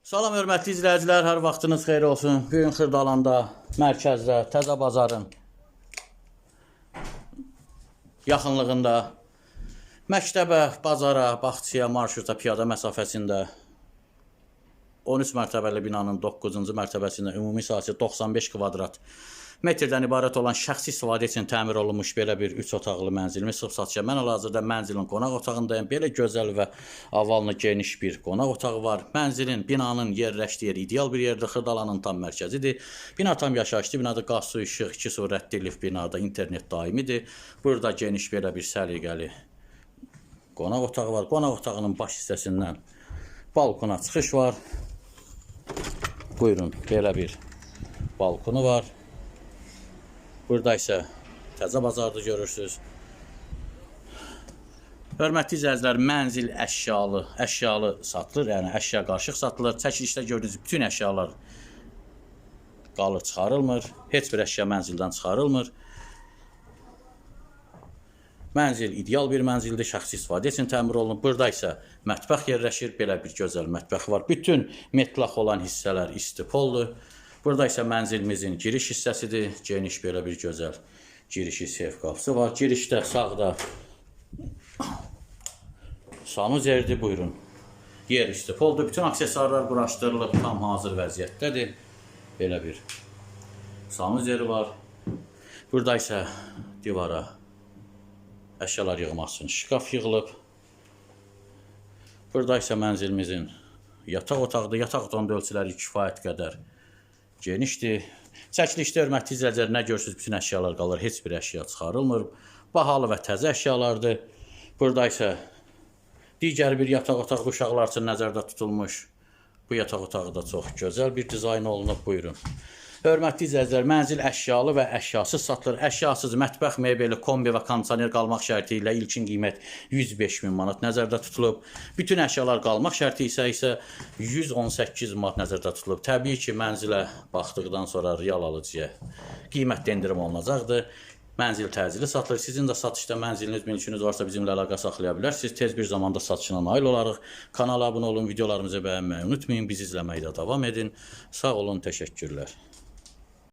Salam hörmətli izləyicilər, hər vaxtınız xeyir olsun. Bu gün Xırdalanda, mərkəzdə, Təzə bazarın yaxınlığında məktəbə, bazara, bağçaya, marşruta, piyada məsafəsində 13 mərtəbəli binanın 9-cu mərtəbəsində ümumi sahəsi 95 kvadrat metrdən ibarət olan şəxsi istifadə üçün təmir olunmuş belə bir 3 otaqlı mənzilimiz çıxıb satışa. Mən hal-hazırda mənzilin qonaq otağındayım. Belə gözəl və avallı geniş bir qonaq otağı var. Mənzilin, binanın yerləşdiyi yer ideal bir yerdir. Xırdalanın tam mərkəzidir. Bina tam yaşayışlı binadır. Qaz, su, işıq, iki su rəddilif binada internet daimidir. Burada geniş belə bir səliqəli qonaq otağı var. Qonaq otağının baş hissəsindən balkona çıxış var. Buyurun, belə bir balkonu var. Burada isə təzə bazarda görürsüz. Hörmətli izləyicilər, mənzil əşyalı, əşyalı satılır, yəni əşya qarışıq satılır. Çəkilişdə gördüyünüz bütün əşyalar qalır çıxarılmır. Heç bir əşya mənzildən çıxarılmır. Mənzil ideal bir mənzildir, şəxsi istifadə üçün təmir olunub. Burada isə mətbəx yerləşir, belə bir gözəl mətbəx var. Bütün metlaq olan hissələr istipoldur. Burada isə mənzilimizin giriş hissəsidir. Geniş belə bir gözəl girişi seyf qapısı var. Girişdə sağda sanuzerdir, buyurun. Yer istipoldur. Bütün aksesuarlar quraşdırılıb, tam hazır vəziyyətdədir. Belə bir sanuzeri var. Burada isə divara əşyalar yığmaq üçün şkaf yığılıb. Burada isə mənzilimizin yataq otağıdır. Yataq otağının ölçüləri kifayət qədər genişdir. Çəkilişdə hörmətli izləyicilər nə görürsüz bütün əşyalar qalır. Heç bir əşya çıxarılmır. Bahalı və təzə əşyalardır. Burada isə digər bir yataq otağı uşaqlar üçün nəzərdə tutulmuş. Bu yataq otağı da çox gözəl bir dizayn olunub. Buyurun. Hörmətli izləyicilər, mənzil əşyalı və əşyasız satılır. Əşyasız mətbəx mebeli, kombi və kondisioner qalmaq şərti ilə ilkin qiymət 105 min manat nəzərdə tutulub. Bütün əşyalar qalmaq şərti isə isə 118 manat nəzərdə tutulub. Təbii ki, mənzilə baxdıqdan sonra real alıcıya qiymətdə endirim olunacaqdır. Mənzil təcili satılır. Sizin də satışda mənziliniz, mülkünüz varsa bizimlə əlaqə saxlaya bilərsiniz. Tez bir zamanda satışına nail olarıq. Kanala abunə olun, videolarımızı bəyənməyi unutmayın. Bizi izləməkdə davam edin. Sağ olun, təşəkkürlər.